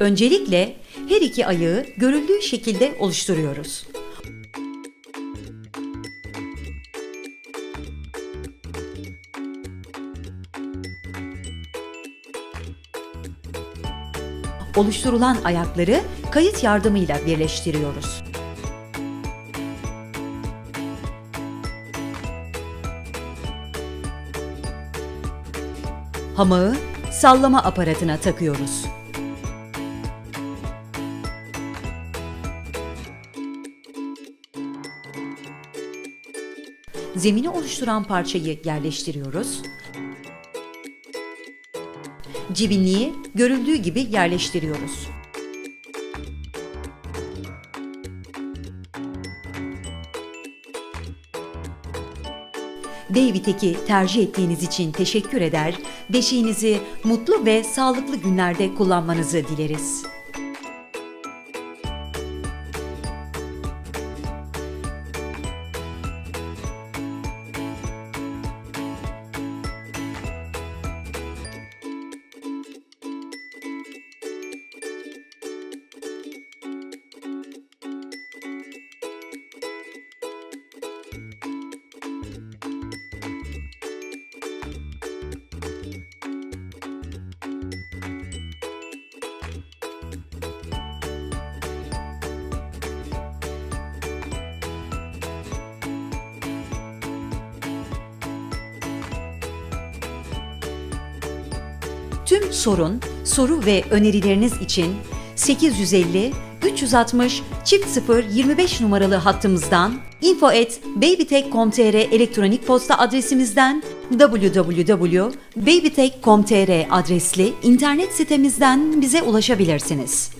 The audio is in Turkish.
Öncelikle her iki ayağı görüldüğü şekilde oluşturuyoruz. Oluşturulan ayakları kayıt yardımıyla birleştiriyoruz. Hamağı sallama aparatına takıyoruz. Zemini oluşturan parçayı yerleştiriyoruz. Cibinliği görüldüğü gibi yerleştiriyoruz. David'teki tercih ettiğiniz için teşekkür eder, beşiğinizi mutlu ve sağlıklı günlerde kullanmanızı dileriz. Tüm sorun, soru ve önerileriniz için 850 360 çift 0 25 numaralı hattımızdan info at babytech.com.tr elektronik posta adresimizden www.babytech.com.tr adresli internet sitemizden bize ulaşabilirsiniz.